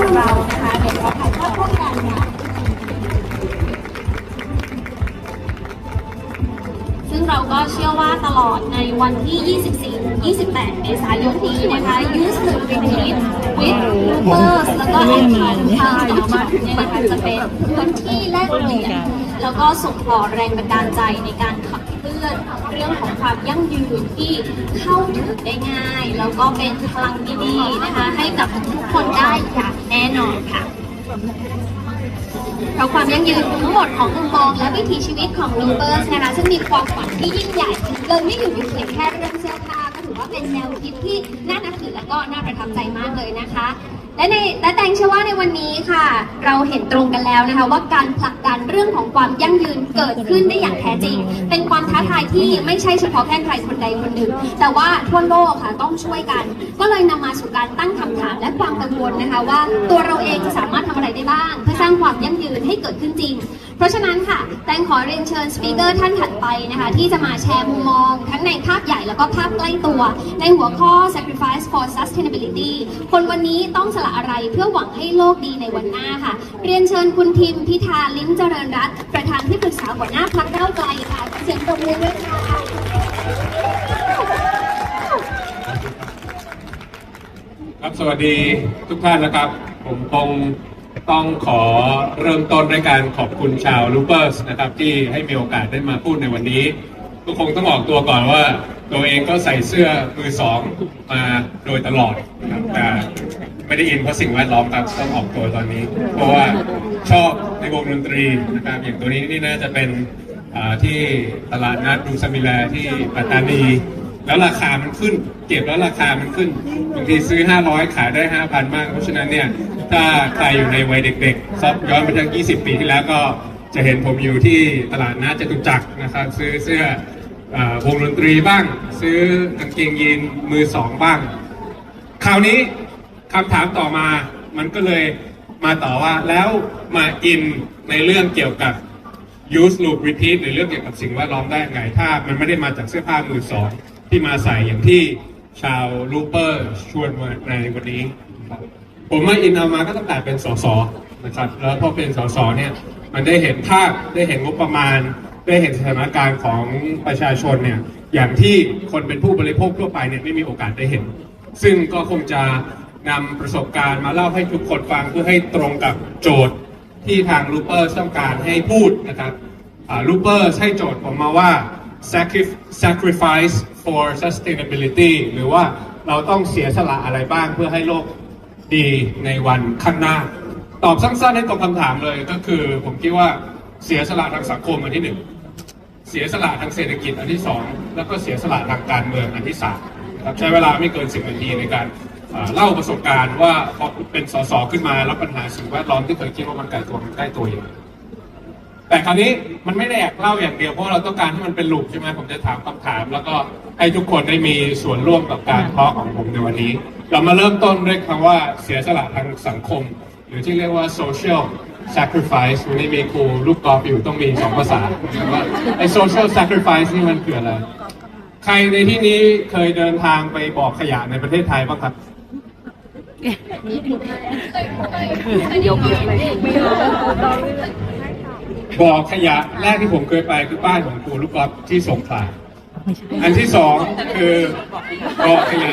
ของเรานะคะเดี๋ยวเราถ่ายทอดร่วมกันค่ะ เราก็เชื่อว่าตลอดในวันที่ 24-28 เมษายนนี้นะคะ Use the Retreat with Loopers แล้วก็ a c t i v e Time เนี่ยนะคะจะเป็นพื้นที่แลกเปลี่ยนแล้วก็ส่งต่อแรงบันดาลใจในการขับเคลื่อนเรื่องของความยั่งยืนที่เข้าถึงได้ง่าย แล้วก็เป็นพลังดีๆนะคะ ให้กับทุกคนได้อย่างแน่นอนค่ะ เพราะความยั่งยืนทั้งหมดของมุมมองและวิถีชีวิตของลูเบอร์สนะคะซึ่งมีความฝันที่ยิ่งใหญ่เลยไม่อยู่เพียงแค่เรื่องเสื้อผ้าก็ถือว่าเป็นแนวคิดที่น่านับถือและก็น่าประทับใจมากเลยนะคะ และในและแตงเชื่อว่าในวันนี้ค่ะ เราเห็นตรงกันแล้วนะคะว่าการผลักดันเรื่องของความยั่งยืนเกิดขึ้นได้อย่างแท้จริง เป็นความท้าทายที่ไม่ใช่เฉพาะแค่ใครคนใดคนหนึ่ง แต่ว่าทั่วโลกค่ะต้องช่วยกัน ก็เลยนำมาสู่การตั้งคำถามและความกังวลนะคะ ว่าตัวเราเองจะสามารถทำอะไรได้บ้าง เพื่อสร้างความยั่งยืนให้เกิดขึ้นจริง เพราะฉะนั้นค่ะ แตงขอเรียนเชิญสปีกเกอร์ท่านถัดไปนะคะ ที่จะมาแชร์มุมมอง ทั้งในภาพใหญ่แล้วก็ภาพใกล้ตัว ในหัวข้อ sacrifice for sustainability คนวันนี้ต้องสละอะไรเพื่อหวังให้โลกดีในวันหน้าค่ะ เรียนเชิญคุณทิมพิธาลิ้มเจริญรัตน์ประธานที่ปรึกษาหัวหน้าพรรคก้าวไกลค่ะเสียงปรบมือด้วยค่ะครับสวัสดีทุกท่านนะครับ ผมคง ต้องขอเริ่มต้นด้วยการขอบคุณชาวลูเปอร์สนะครับที่ให้มีโอกาสได้มาพูดในวันนี้ก็คงต้องออกตัวก่อนว่าตัวเองก็ใส่เสื้อมือสองมาโดยตลอดนะครับแต่ไม่ได้อินเพราะสิ่งแวดล้อมครับต้องออกตัวตอนนี้ เพราะว่าชอบในวงดนตรีนะครับอย่างตัวนี้นี่น่าจะเป็นที่ตลาดนัดดูซามิแลที่ปัตตานี แล้วราคามันขึ้น เก็บแล้วราคามันขึ้นบางทีซื้อ 500 ขายได้ 5,000 มาก เพราะฉะนั้นเนี่ยถ้าใครอยู่ในวัยเด็กๆซับย้อนไปทั้ง 20 ปีที่แล้วก็จะเห็นผมอยู่ที่ตลาดนัดจตุจักรนะครับ ซื้อเสื้อวงดนตรีบ้าง ซื้อกางเกงยีนมือสองบ้าง คราวนี้คำถามต่อมามันก็เลยมาต่อว่าแล้วมาอินในเรื่องเกี่ยวกับ use loop repeat หรือเรื่องเกี่ยวกับสิ่งแวดล้อมได้ไง ถ้ามันไม่ได้มาจากเสื้อผ้ามือสอง ที่มาใส่อย่างที่ชาวลูเปอร์ชวนมาในวันนี้ ผมมาอินเอามาก็ตั้งแต่เป็นสสนะครับแล้วพอเป็นสสเนี่ยมันได้เห็นภาพได้เห็นงบประมาณ ได้เห็นสถานการณ์ของประชาชนเนี่ยอย่างที่คนเป็นผู้บริโภคทั่วไปเนี่ยไม่มีโอกาสได้เห็น ซึ่งก็คงจะนำประสบการณ์มาเล่าให้ทุกคนฟังเพื่อให้ตรงกับโจทย์ที่ทางลูเปอร์ต้องการให้พูดนะครับลูเปอร์ให้โจทย์ผมมาว่า sacrifice for sustainability หรือว่าเราต้องเสียสละอะไรบ้างเพื่อให้โลกดีในวันข้างหน้า ตอบสั้นๆให้ตรงคำถามเลยก็คือผมคิดว่าเสียสละทางสังคมอันที่หนึ่งเสียสละทางเศรษฐกิจอันที่สองแล้วก็เสียสละทางการเมืองอันที่สามครับใช้เวลาไม่เกินสิบนาทีในการเล่าประสบการณ์ว่าพอเป็นสสขึ้นมาแล้วปัญหาสิ่งแวดล้อมที่เคยคิดว่ามันไกลตัวมันใกล้ตัวอย่างไร แต่คราวนี้มันไม่ได้อยากเล่าอย่างเดียวเพราะเราต้องการให้มันเป็นลูปใช่ไหมผมจะถามคำถาม แล้วก็ให้ทุกคนได้มีส่วนร่วมกับการเพาะของผมในวันนี้ เรามาเริ่มต้นด้วยคำว่าเสียสละทางสังคม หรือที่เรียกว่า social sacrifice วันนี้มีครูลูกกอล์ฟอยู่ต้องมีสองภาษาว่าไอ้ social sacrifice นี่มันคืออะไร ใครในที่นี้เคยเดินทางไปบอกขยะในประเทศไทยบ้างครับ บ่อขยะแรกที่ผมเคยไปคือบ้านของครูลูกกอล์ฟที่สงขลาอันที่สองคือบ่อขยะ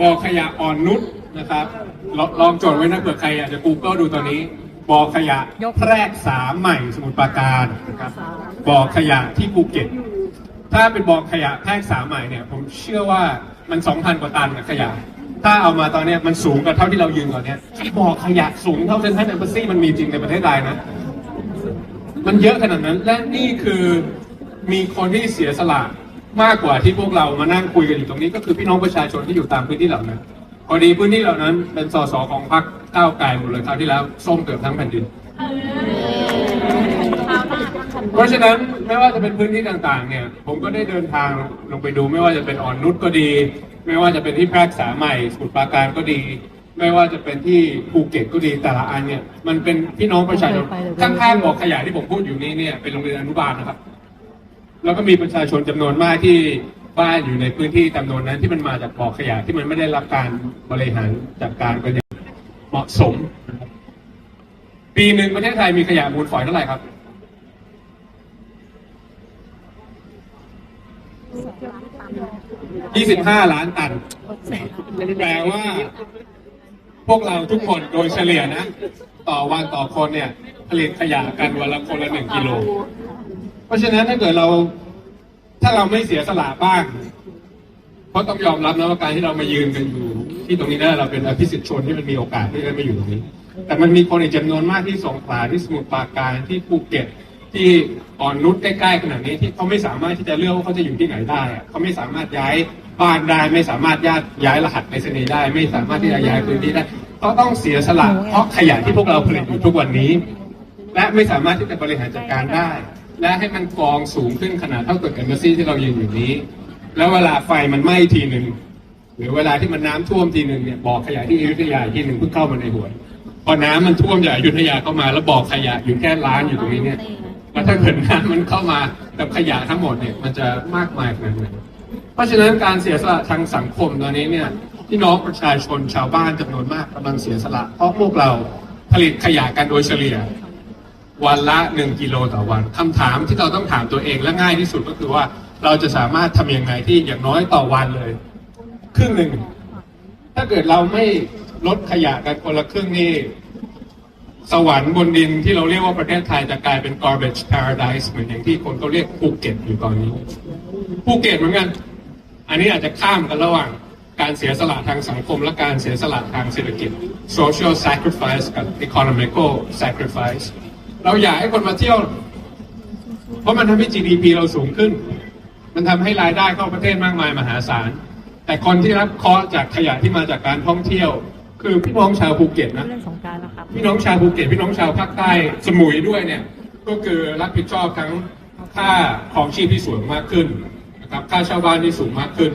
บ่อขยะอ่อนนุชนะครับ ลองลองจดไว้นะเผื่อใครอยากจะ Google ดูตอนนี้บ่อขยะแพรกสามใหม่สมุทรปราการนะครับบ่อขยะที่ภูเก็ตถ้าเป็นบ่อขยะแพรกสามใหม่เนี่ย ผมเชื่อว่ามันสองพันกว่าตันนะขยะ ถ้าเอามาตอนเนี้ยมันสูงกว่าเท่าที่เรายืนก่อนเนี้ยบ่อขยะสูงเท่าเซนทรัลแอมบาซีมันมีจริงในประเทศไทยนะ มันเยอะขนาดนั้น และนี่คือมีคนที่เสียสละมากกว่าที่พวกเรามานั่งคุยกันอยู่ตรงนี้ก็คือพี่น้องประชาชนที่อยู่ตามพื้นที่เหล่านั้นพอดีพื้นที่เหล่านั้นเป็นสสของพรรคก้าวไกลหมดเลยคราวที่แล้วส้มเกือบทั้งแผ่นดิน เพราะฉะนั้นไม่ว่าจะเป็นพื้นที่ต่างๆ เนี่ย ผมก็ได้เดินทางลงไปดูไม่ว่าจะเป็นอ่อนนุชก็ดี ไม่ว่าจะเป็นที่แพรกษาใหม่สมุทรปราการก็ดี ไม่ว่าจะเป็นที่ภูเก็ตก็ดีแต่ละอันเนี่ย มันเป็นพี่น้องประชาชนข้างๆบอกขยะที่ผมพูดอยู่นี้เนี่ยเป็นโรงเรียนอนุบาลนะครับ แล้วก็มีประชาชนจำนวนมากที่บ้านอยู่ในพื้นที่จำนวนนั้นที่มันมาจากบ่อขยะที่มันไม่ได้รับการบริหารจัดการกันอย่างเหมาะสมนะครับปีหนึ่งประเทศไทยมีขยะมูลฝอยเท่าไหร่ครับ25ล้านตันแปลว่า พวกเราทุกคนโดยเฉลี่ยนะ ต่อวันต่อคนเนี่ยผลิตขยะกันวันละคนละหนึ่งกิโล เพราะฉะนั้นถ้าเกิดเราถ้าเราไม่เสียสละบ้าง เพราะต้องยอมรับนะว่าการที่เรามายืนกันอยู่ ที่ตรงนี้ได้เราเป็นอภิสิทธิชนที่มันมีโอกาสที่จะมาอยู่ตรงนี้ แต่มันมีคนอีกจำนวนมากที่สงขลาที่สมุทรปราการที่ภูเก็ตที่อ่อนนุชใกล้ๆขนาดนี้ที่เขาไม่สามารถที่จะเลือกว่าเขาจะอยู่ที่ไหนได้เขาไม่สามารถย้ายบ้านได้ไม่สามารถย้ายย้ายรหัสไปรษณีย์ได้ ไม่สามารถที่จะย้ายพื้นที่ได้ เขาต้องเสียสละเพราะขยะที่พวกเราผลิตอยู่ทุกวันนี้ และไม่สามารถที่จะบริหารจัดการได้ และให้มันกองสูงขึ้นขนาดเท่าตึกเอมบาซีที่เรายืนอยู่นี้ แล้วเวลาไฟมันไหม้ทีหนึ่งหรือเวลาที่มันน้ำท่วมทีหนึ่งเนี่ยบ่อขยะที่อยุธยาอีกทีหนึ่งเพิ่งเข้ามาในหัวพอน้ำมันท่วมจากอยุธยาเข้ามา แล้วบ่อขยะอยู่แค่ล้านอยู่ตรงนี้เนี่ยแล้วถ้าเกิดน้ำมันเข้ามากับขยะทั้งหมดเนี่ยมันจะมากมายขนาดไหนเพราะฉะนั้นการเสียสละทางสังคมตอนนี้เนี่ย พี่น้องประชาชนชาวบ้านจำนวนมากกำลังเสียสละเพราะพวกเราผลิตขยะกันโดยเฉลี่ย วันละหนึ่งกิโลต่อวันคำถามที่เราต้องถามตัวเองและง่ายที่สุดก็คือว่าเราจะสามารถทำยังไงที่อย่างน้อยต่อวันเลย ครึ่งหนึ่ง ถ้าเกิดเราไม่ลดขยะกันคนละครึ่งนี่สวรรค์บนดินที่เราเรียกว่าประเทศไทยจะกลายเป็น garbage paradise เหมือนอย่างที่คนเขาเรียกภูเก็ตอยู่ตอนนี้ภูเก็ตเหมือนกัน อันนี้อาจจะข้ามกันระหว่าง การเสียสละทางสังคม และการเสียสละทางเศรษฐกิจ social sacrifice กับ economical sacrifice เราอยากให้คนมาเที่ยว เพราะมันทำให้ GDP เราสูงขึ้น มันทำให้รายได้เข้าประเทศมากมายมหาศาล แต่คนที่รับเคราะห์จากขยะที่มาจากการท่องเที่ยว คือพี่น้องชาวภูเก็ตนะเล่นสงกรารแล้วครับ พี่น้องชาวภูเก็ตพี่น้องชาวภาคใต้สมุยด้วยเนี่ย ก็คือรับผิดชอบทั้งค่าของชีพที่สูงมากขึ้นนะครับค่าเช่าบ้านที่สูงมากขึ้น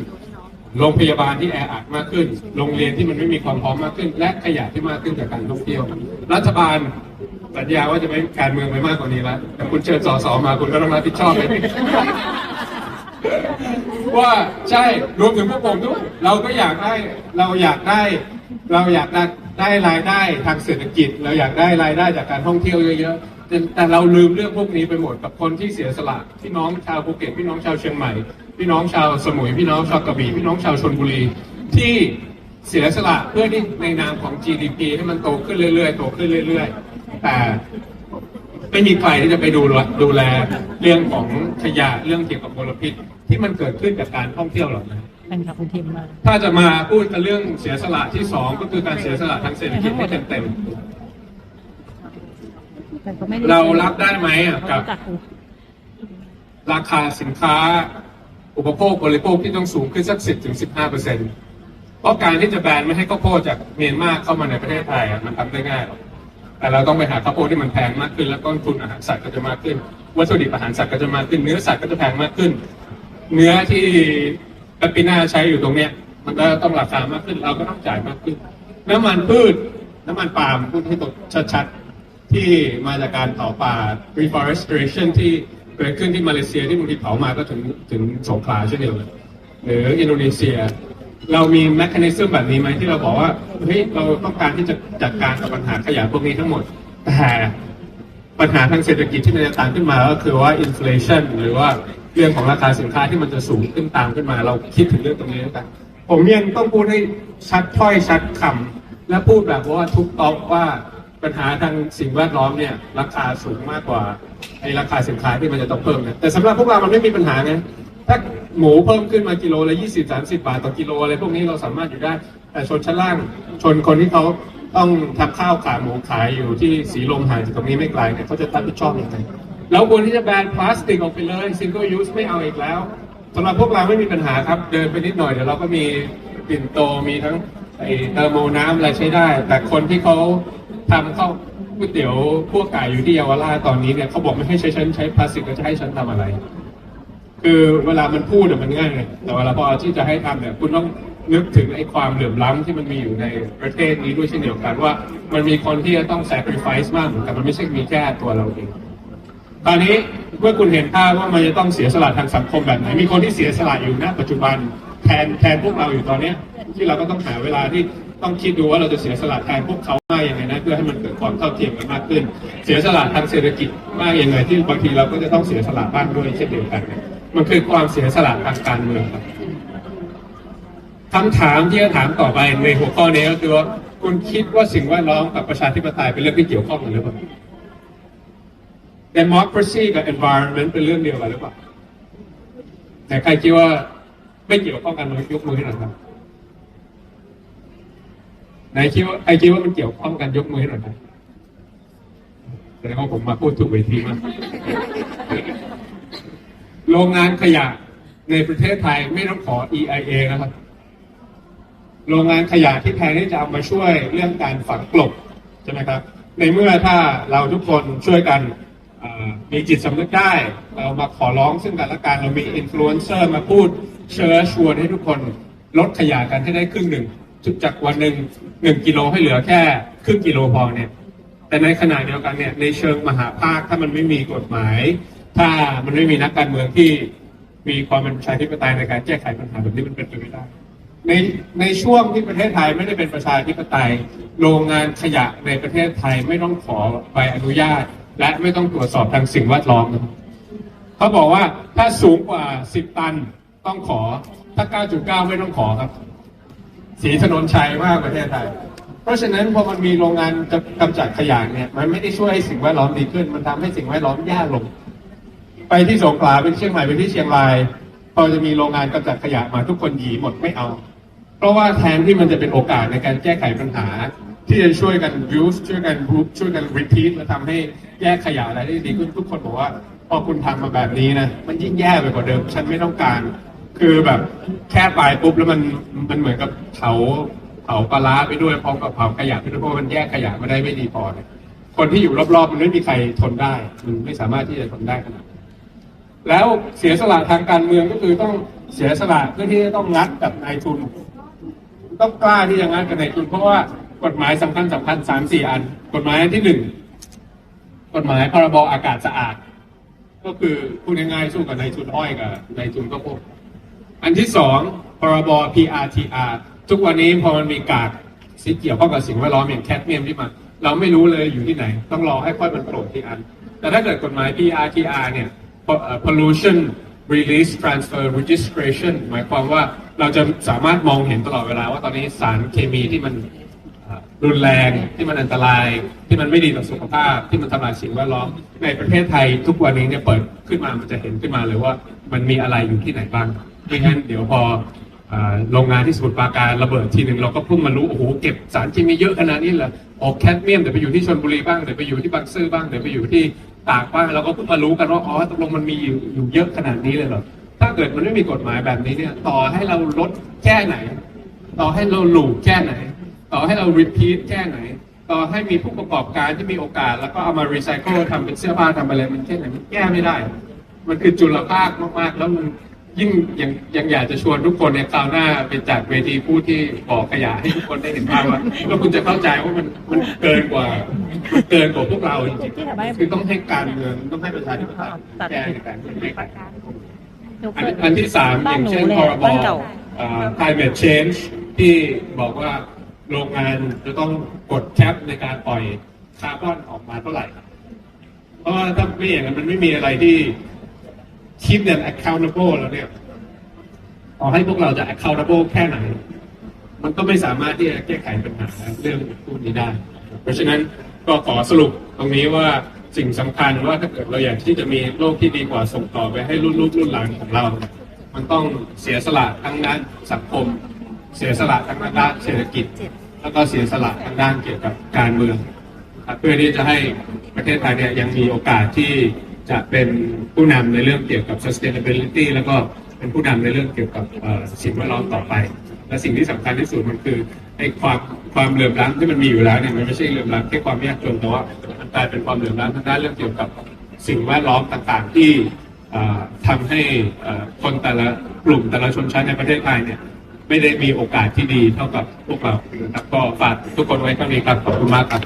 โรงพยาบาลที่แออัดมากขึ้น โรงเรียนที่มันไม่มีความพร้อมมากขึ้น และขยะที่มากขึ้นจากการท่องเที่ยว รัฐบาลสัญญาว่าจะไม่การเมืองไปมากกว่านี้แล้วแต่คุณเชิญสสมาคุณก็ต้องรับผิดชอบไปว่าใช่รวมถึงพวกผมด้วย เราก็อยากได้เราอยากได้ เราอยากได้ได้รายได้ทางเศรษฐกิจ เราอยากได้รายได้จากการท่องเที่ยวเยอะๆแต่แต่เราลืมเรื่องพวกนี้ไปหมดกับคนที่เสียสละพี่น้องชาวภูเก็ตพี่น้องชาวเชียงใหม่ พี่น้องชาวสมุยพี่น้องชาวกระบี่พี่น้องชาวชนบุรี ที่เสียสละเพื่อที่ในนามของ GDP ให้มันโตขึ้นเรื่อยๆโตขึ้นเรื่อย ๆ แต่ไม่มีใครที่จะไปดูแลดูแลเรื่องของขยะเรื่องเกี่ยวกับมลพิษ ที่มันเกิดขึ้นจากการท่องเที่ยวเหล่านั้นเป็นครับคุณทีมมากถ้าจะมาพูดกันเรื่องเสียสละที่สองก็คือการเสียสละทางเศรษฐกิจให้เต็มแต่ก็ไม่ได้ๆเรารับได้ไหมอะเขากับรู้จักกูราคาสินค้า อุปโภคบริโภคที่ต้องสูงขึ้นสักสิบถึงสิบห้าเปอร์เซ็นต์เพราะการที่จะแบนไม่ให้ข้าวโพดจากเมียนมาเข้ามาในประเทศไทยมันทำได้ง่ายหรอกแต่เราต้องไปหาข้าวโพดที่มันแพงมากขึ้น แล้วต้นทุนอาหารสัตว์ก็จะมากขึ้น วัตถุดิบอาหารสัตว์ก็จะมากขึ้น เนื้อสัตว์ก็จะแพงมากขึ้น เนื้อที่แปปปิน่าใช้อยู่ตรงเนี้ย มันก็ต้องราคามากขึ้น เราก็ต้องจ่ายมากขึ้น น้ำมันพืช น้ำมันปาล์มพูดให้ตกชัดๆที่มาจากการเผาป่า reforestation ที่ เกิดขึ้นที่มาเลเซียที่บางทีเผามาก็ถึงถึงสงขลาเช่นเดียวกันหรืออินโดนีเซีย เรามีแมค a นิซึมแบบนี้ไหมที่เราบอกว่าเฮ้ยเราต้องการที่จะจัดการกับปัญหาขยะพวกนี้ทั้งหมดแต่ปัญหาทางเศรษฐกิจที่มันจะตามขึ้นมาก็คือว่าอินฟลชันหรือว่าเรื่องของราคาสินค้าที่มันจะสูงขึ้นตามขึ้นมา เราคิดถึงเรื่องตรงนี้ด้วยกันผมยังต้องพูดให้ชัดถ้อยชัดคำและพูดแบบว่าทุกต๊อกว่า ปัญหาทางสิ่งแวดล้อมเนี่ยราคาสูงมากกว่าไอ้ราคาสินค้าที่มันจะต้องเพิ่มนะแต่สำหรับพวกเรามันไม่มีปัญหาไงถ้าหมูเพิ่มขึ้นมากิโลละ20 30บสามสิบาทต่อกิโลอะไรพวกนี้เราสามารถอยู่ได้แต่ชนชั้นล่างชนคนที่เขาต้องทำข้าวขาหมูขายอยู่ที่สีลมห่างจากตรงนี้ไม่ไกลเนี่ยเขาจะรับผิดชอบยังไงแล้วควรที่จะแบนพลาสติกออกไปเลยซิงเกิลยูสไม่เอาอีกแล้วสำหรับพวกเราไม่มีปัญหาครับ เดินไปนิดหน่อยเดี๋ยวเราก็มีปิ่นโตมีทั้งไอเทอร์โมน้ำอะไรใช้ได้ แต่คนที่เขา ทำข้าวก๋วยเตี๋ยวพวกไก่อยู่ที่เยาวราชตอนนี้เนี่ยเขาบอกไม่ให้ใช้ฉันใช้พลาสติกแล้วจะให้ฉันทำอะไร คือเวลามันพูดอะมันง่ายแต่เวลาพอที่จะให้ทำเนี่ยคุณต้องนึกถึงไอ้ความเหลื่อมล้ำที่มันมีอยู่ในประเทศนี้ด้วยเช่นเดียวกันว่า มันมีคนที่จะต้อง sacrifice มากเหมือนกันมันไม่ใช่มีแค่ตัวเราเองตอนนี้เมื่อคุณเห็นภาพว่ามันจะต้องเสียสละทางสังคมแบบไหน มีคนที่เสียสละอยู่ณปัจจุบันแทนแทนพวกเราอยู่ตอนเนี้ยที่เราก็ต้องหาเวลาที่ ต้องคิดดูว่าเราจะเสียสละแทนพวกเขามากยังไงนะเพื่อให้มันเกิดความเท่าเทียมกันมากขึ้น เสียสละทางเศรษฐกิจมากยังไงที่บางทีเราก็จะต้องเสียสละบ้างด้วยเช่นเดียวกัน มันคือความเสียสละทางการเมืองครับคำถามที่จะถามต่อไปในหัวข้อนี้ก็คือว่าคุณคิดว่าสิ่งแวดล้อมกับประชาธิปไตยเป็นเรื่องที่เกี่ยวข้องกันหรือเปล่า democracy กับ environment เป็นเรื่องเดียวกันหรือเปล่า แต่ใครคิดว่าไม่เกี่ยวข้องกันยกมือให้หน่อยครับ ไหนคิดว่าใครคิดว่ามันเกี่ยวข้องกันยกมือให้หน่อยครับแสดงว่าผมมาพูดถูกเวทีมากโรงงานขยะในประเทศไทยไม่ต้องขอ EIA นะครับ โรงงานขยะที่แทนที่จะเอามาช่วยเรื่องการฝังกลบใช่ไหมครับ ในเมื่อถ้าเราทุกคนช่วยกันมีจิตสำนึกได้ เรามาขอร้องซึ่งกันและกันเรามีอินฟลูเอนเซอร์มาพูดเชิญชวนให้ทุกคนลดขยะกันให้ได้ครึ่งหนึ่ง จากวันหนึ่งหนึ่งกิโลให้เหลือแค่ครึ่งกิโลพอเนี่ย แต่ในขณะเดียวกันเนี่ยในเชิงมหาภาคถ้ามันไม่มีกฎหมาย ถ้ามันไม่มีนักการเมืองที่มีความเป็นประชาธิปไตยในการแก้ไขปัญหาแบบนี้มันเป็นไปไม่ได้ ในในช่วงที่ประเทศไทยไม่ได้เป็นประชาธิปไตย โรงงานขยะในประเทศไทยไม่ต้องขอใบอนุญาต และไม่ต้องตรวจสอบทางสิ่งแวดล้อมเขาบอกว่าถ้าสูงกว่า 10 ตันต้องขอถ้า 9.9 ไม่ต้องขอครับ สีถนนชัยมากประเทศไทย เพราะฉะนั้นพอมันมีโรงงานกำจัดขยะเนี่ยมันไม่ได้ช่วยให้สิ่งแวดล้อมดีขึ้น มันทำให้สิ่งแวดล้อมแย่ลง ไปที่สงขลาไปที่เชียงใหม่ไปที่เชียงรายพอจะมีโรงงานกำจัดขยะมาทุกคนหยีหมดไม่เอา เพราะว่าแทนที่มันจะเป็นโอกาสในการแก้ไขปัญหา ที่จะช่วยกัน use ช่วยกัน group ช่วยกัน repeat และทำให้แยกขยะอะไรได้ดีขึ้นทุกคนบอกว่าพอคุณทำมาแบบนี้นะมันยิ่งแย่ไปกว่าเดิม ฉันไม่ต้องการ คือแบบแค่ไปปุ๊บแล้วมันมันเหมือนกับเผาเผาปลาร้าไปด้วยพร้อมกับเผาขยะไปด้วยเพราะว่ามันแยกขยะไม่ได้ไม่ดีพอเนี่ยคนที่อยู่รอบๆมันไม่มีใครทนได้ มันไม่สามารถที่จะทนได้ขนาดนั้นแล้วเสียสละทางการเมืองก็คือต้องเสียสละเพื่อที่จะต้องงัดกับนายทุน ต้องกล้าที่จะงัดกับนายทุน เพราะว่ากฎหมายสำคัญสำคัญสามสี่อัน กฎหมายอันที่หนึ่งกฎหมายพรบอากาศสะอาด ก็คือพูดง่ายๆสู้กับนายทุนอ้อยกับนายทุนก็พวก อันที่สองพรบ PRTR ทุกวันนี้พอมันมีกากสิ่เกี่ยวข้องกับสิ่งแวดล้อมอย่างแคดเมียมที่มา เราไม่รู้เลยอยู่ที่ไหน ต้องรอให้ค่อยมันโผล่ที่อัน แต่ถ้าเกิดกฎหมาย PRTR เนี่ย pollution release transfer registration หมายความว่าเราจะสามารถมองเห็นตลอดเวลาว่าตอนนี้สารเคมีที่มันรุนแรงที่มันอันตราย ที่มันไม่ดีต่อสุขภาพ ที่มันทำลายสิ่งแวดล้อม ในประเทศไทยทุกวันนี้เนี่ยเปิดขึ้นมามันจะเห็นขึ้นมาเลยว่ามันมีอะไรอยู่ที่ไหนบ้าง ไม่งั้นเดี๋ยวพอโรงงานที่สมุทรปราการระเบิดทีหนึ่งเราก็เพิ่งมารู้โอ้โหเก็บสารเคมีเยอะขนาดนี้เหรอออกแคดเมียมเดี๋ยวไปอยู่ที่ชลบุรีบ้างเดี๋ยวไปอยู่ที่บางซื่อบ้างเดี๋ยวไปอยู่ที่ตากบ้างเราก็เพิ่งมารู้กันว่าอ๋อตกลงมันมีอยู่เยอะขนาดนี้เลยเหรอถ้าเกิดมันไม่มีกฎหมายแบบนี้เนี่ยต่อให้เราลดแค่ไหน ต่อให้เราหลูแค่ไหน ต่อให้เรา repeat แค่ไหน ต่อให้มีผู้ประกอบการที่มีโอกาส แล้วก็เอามา recycle ทำเป็นเสื้อผ้าทำอะไรมันแค่ไหนมันแก้ไม่ได้ มันคือจุลภาคมากๆแล้วมัน ยิ่งยังยังอยากจะชวนทุกคนเนี่ยคราวหน้าไปจัดเวทีพูดที่บอกขยะให้ทุกคนได้เห็นภาพว่าแล้วคุณจะเข้าใจว่ามันมันเกินกว่ามันเกินกว่าพวกเราจริงๆคือต้องให้การเมืองต้องให้ประชาธิปไตยแก้ในการแก้ไขหนูอัเคนยอันที่สามอบ้านย่างหนูเช่นเลยพรบบ้านเก่าเอ่อ climate change ที่บอกว่าโรงงานจะต้องกดแคปในการปล่อยคาร์บอนออกมาเท่าไหร่ เพราะว่าถ้าไม่อย่างนั้นมันไม่มีอะไรที่ คิดเนี่ย accountable แล้วเนี่ยต่อให้พวกเราจะ accountable แค่ไหน มันก็ไม่สามารถที่จะแก้ไขปัญหาเรื่องพวกนี้ได้ เพราะฉะนั้นก็ขอสรุปตรงนี้ว่าสิ่งสำคัญว่าถ้าเกิดเราอยากที่จะมีโลกที่ดีกว่าส่งต่อไปให้รุ่นลูกรุ่นหลานของเรา มันต้องเสียสละทั้งด้านสังคม เสียสละทั้งด้านเศรษฐกิจ แล้วก็เสียสละทางด้านเกี่ยวกับการเมือง เพื่อที่จะให้ประเทศไทยเนี่ยยังมีโอกาสที่ จะเป็นผู้นำในเรื่องเกี่ยวกับ sustainability แล้วก็เป็นผู้นำในเรื่องเกี่ยวกับสิ่งแวดล้อมต่อไป และสิ่งที่สำคัญที่สุดมันคือไอ้ความความเหลื่อมล้ำที่มันมีอยู่แล้วเนี่ยมันไม่ใช่เหลื่อมล้ำแค่ความยากจนแต่ว่ามันกลายเป็นความเหลื่อมล้ำทางด้านเรื่องเกี่ยวกับสิ่งแวดล้อมต่างๆ ที่เอ่อทำให้คนแต่ละกลุ่มแต่ละชนชั้นในประเทศไทยเนี่ยไม่ได้มีโอกาสที่ดีเท่ากับพวกเราครับก็ฝากทุกคนไว้เท่านี้ครับขอบคุณมากครับ